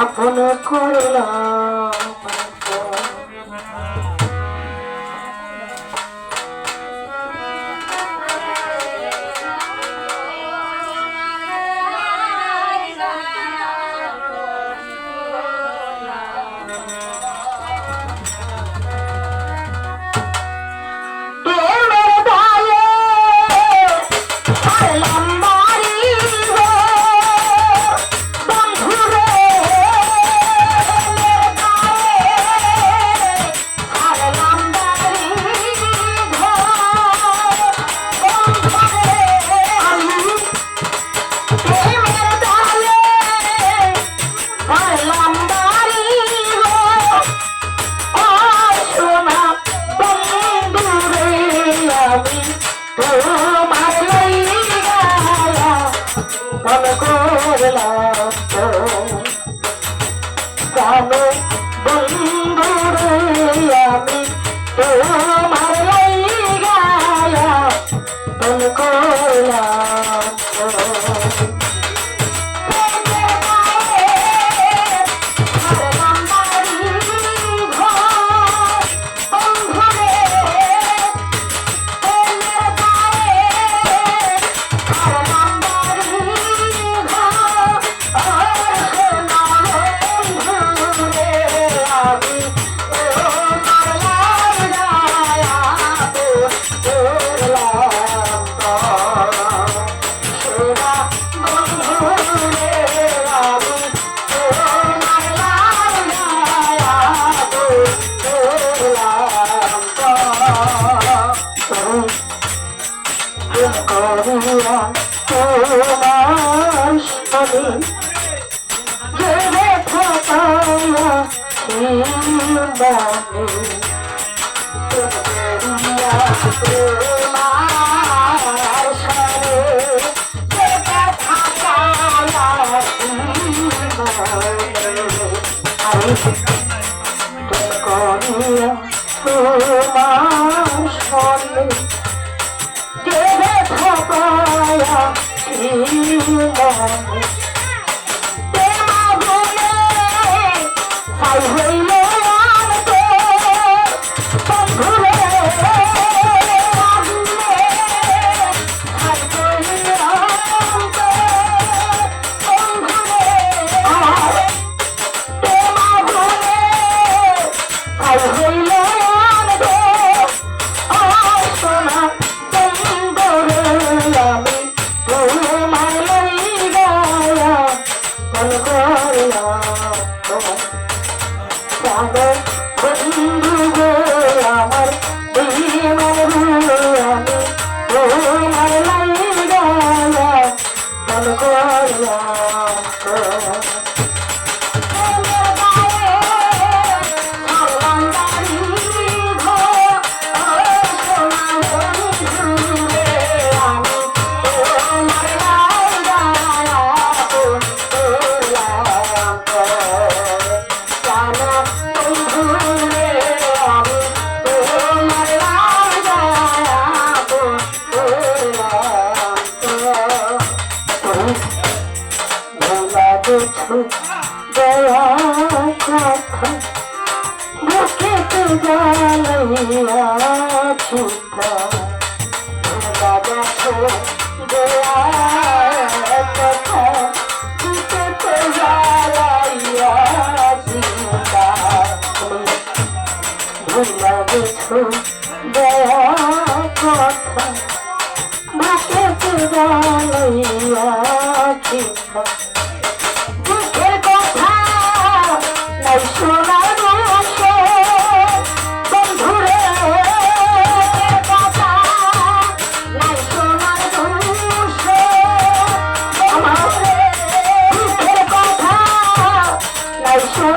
আপন করলাম। সাথে বুকে তো জ্বালাইয়া চিন্তা life.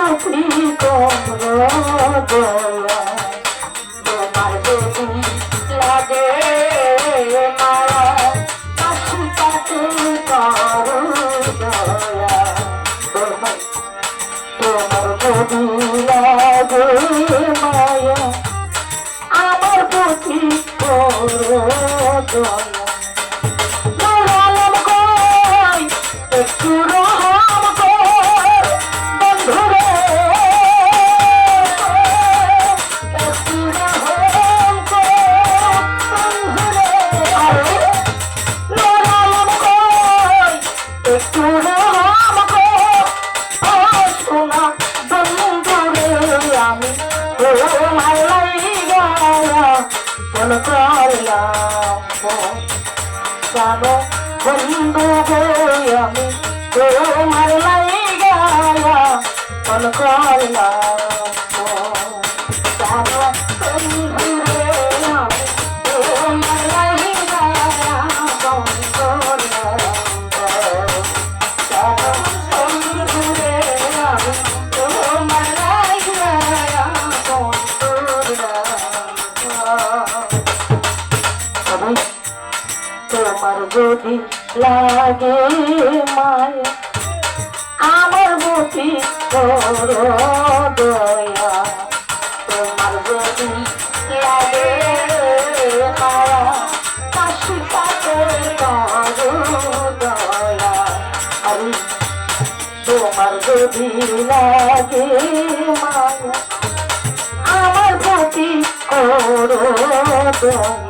দাসের প্রতি মন করলাম জানো বন্ধু আমি তোমার লাইগা মন করলাম তোমার যদি লাগে মায়া। আমার বুঝি করো দয়া। তোমার যদি লাগে মায়া। কাশি কাছে করো দয়া। আমি তোমার যদি লাগে মায়া। আমার প্রতি করো দয়া।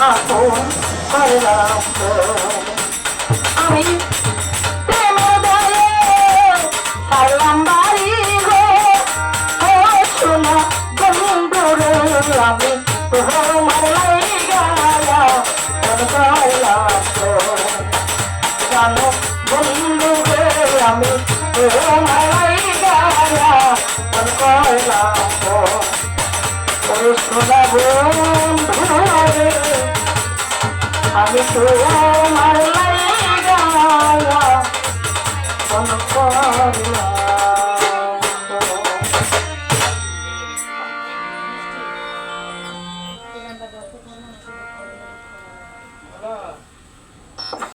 রম কর বন্ধরে একটু রহম কর নুরালাম কই একটু রহম কর সোনা বন্ধুরে আমি তোমার লাইগা জানো বন্ধু আমি তোমার লাইগা আপন করলাম আমি সারলাম বাড়ি গো আমি তো আমার লাইগা কোন করলা